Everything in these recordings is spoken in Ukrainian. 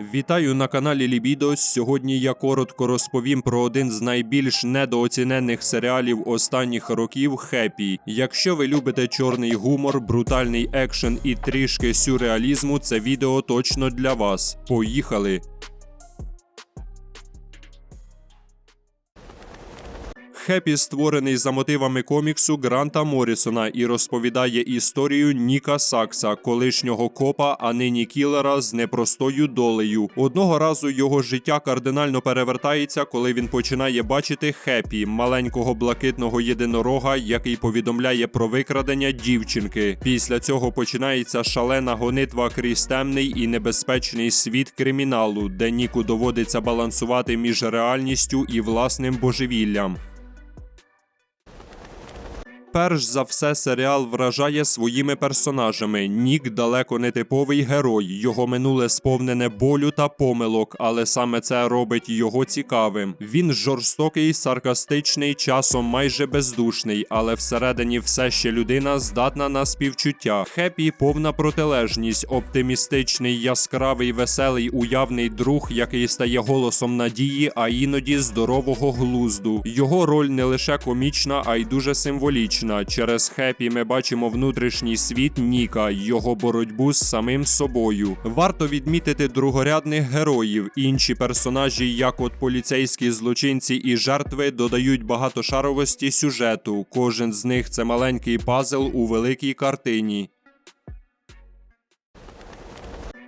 Вітаю на каналі Лібідо. Сьогодні я коротко розповім про один з найбільш недооцінених серіалів останніх років Хеппі. Якщо ви любите чорний гумор, брутальний екшен і трішки сюрреалізму, це відео точно для вас. Поїхали! Хеппі створений за мотивами коміксу Гранта Моррісона і розповідає історію Ніка Сакса, колишнього копа, а нині кілера з непростою долею. Одного разу його життя кардинально перевертається, коли він починає бачити Хеппі, маленького блакитного єдинорога, який повідомляє про викрадення дівчинки. Після цього починається шалена гонитва крізь темний і небезпечний світ криміналу, де Ніку доводиться балансувати між реальністю і власним божевіллям. Перш за все, серіал вражає своїми персонажами. Нік далеко не типовий герой. Його минуле сповнене болю та помилок, але саме це робить його цікавим. Він жорстокий, саркастичний, часом майже бездушний, але всередині все ще людина здатна на співчуття. Хеппі повна протилежність, оптимістичний, яскравий, веселий, уявний друг, який стає голосом надії, а іноді здорового глузду. Його роль не лише комічна, а й дуже символічна. Через Хеппі ми бачимо внутрішній світ Ніка, його боротьбу з самим собою. Варто відмітити другорядних героїв. Інші персонажі, як от поліцейські злочинці і жертви, додають багатошаровості сюжету. Кожен з них це маленький пазл у великій картині.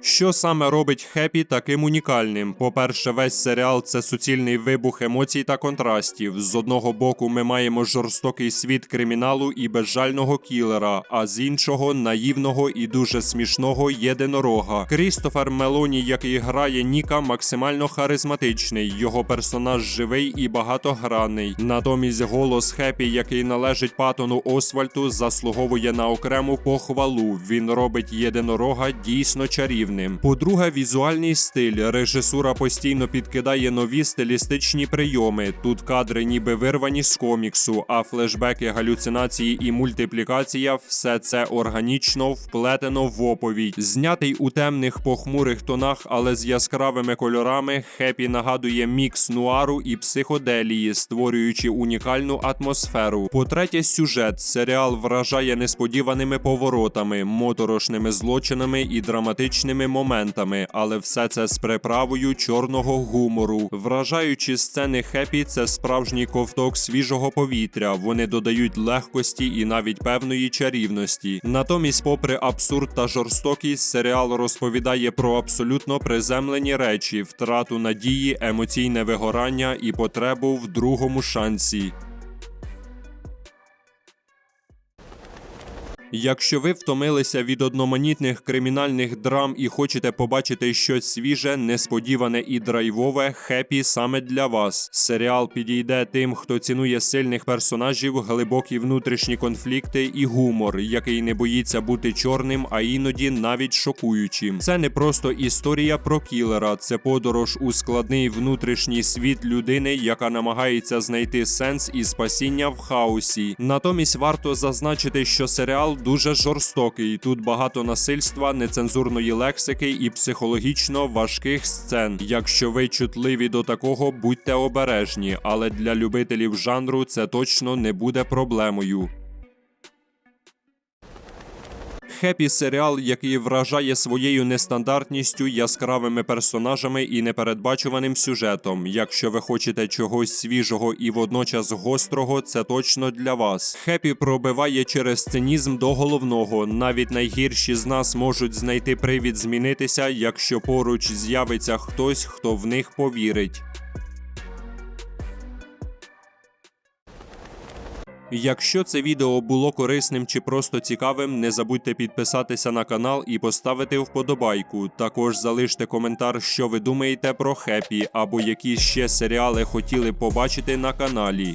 Що саме робить Хеппі таким унікальним? По-перше, весь серіал це суцільний вибух емоцій та контрастів. З одного боку, ми маємо жорстокий світ криміналу і безжального кілера, а з іншого наївного і дуже смішного єдинорога. Крістофер Мелоні, який грає Ніка, максимально харизматичний. Його персонаж живий і багатогранний. Натомість голос Хеппі, який належить Патону Освальту, заслуговує на окрему похвалу. Він робить єдинорога дійсно чарівним. По-друге, візуальний стиль. Режисура постійно підкидає нові стилістичні прийоми. Тут кадри ніби вирвані з коміксу, а флешбеки, галюцинації і мультиплікація все це органічно вплетено в оповідь. Знятий у темних похмурих тонах, але з яскравими кольорами, Хеппі нагадує мікс нуару і психоделії, створюючи унікальну атмосферу. По-третє, сюжет. Серіал вражає несподіваними поворотами, моторошними злочинами і драматичними моментами, але все це з приправою чорного гумору. Вражаючі сцени хеппі це справжній ковток свіжого повітря. Вони додають легкості і навіть певної чарівності. Натомість, попри абсурд та жорстокість, серіал розповідає про абсолютно приземлені речі, втрату надії, емоційне вигорання і потребу в другому шансі. Якщо ви втомилися від одноманітних кримінальних драм і хочете побачити щось свіже, несподіване і драйвове, хеппі саме для вас. Серіал підійде тим, хто цінує сильних персонажів, глибокі внутрішні конфлікти і гумор, який не боїться бути чорним, а іноді навіть шокуючим. Це не просто історія про кілера, це подорож у складний внутрішній світ людини, яка намагається знайти сенс і спасіння в хаосі. Натомість варто зазначити, що серіал дуже жорстокий. Тут багато насильства, нецензурної лексики і психологічно важких сцен. Якщо ви чутливі до такого, будьте обережні, але для любителів жанру це точно не буде проблемою. Хеппі серіал, який вражає своєю нестандартністю, яскравими персонажами і непередбачуваним сюжетом. Якщо ви хочете чогось свіжого і водночас гострого, це точно для вас. Хеппі пробиває через цинізм до головного. Навіть найгірші з нас можуть знайти привід змінитися, якщо поруч з'явиться хтось, хто в них повірить. Якщо це відео було корисним чи просто цікавим, не забудьте підписатися на канал і поставити вподобайку. Також залиште коментар, що ви думаєте про хепі або які ще серіали хотіли побачити на каналі.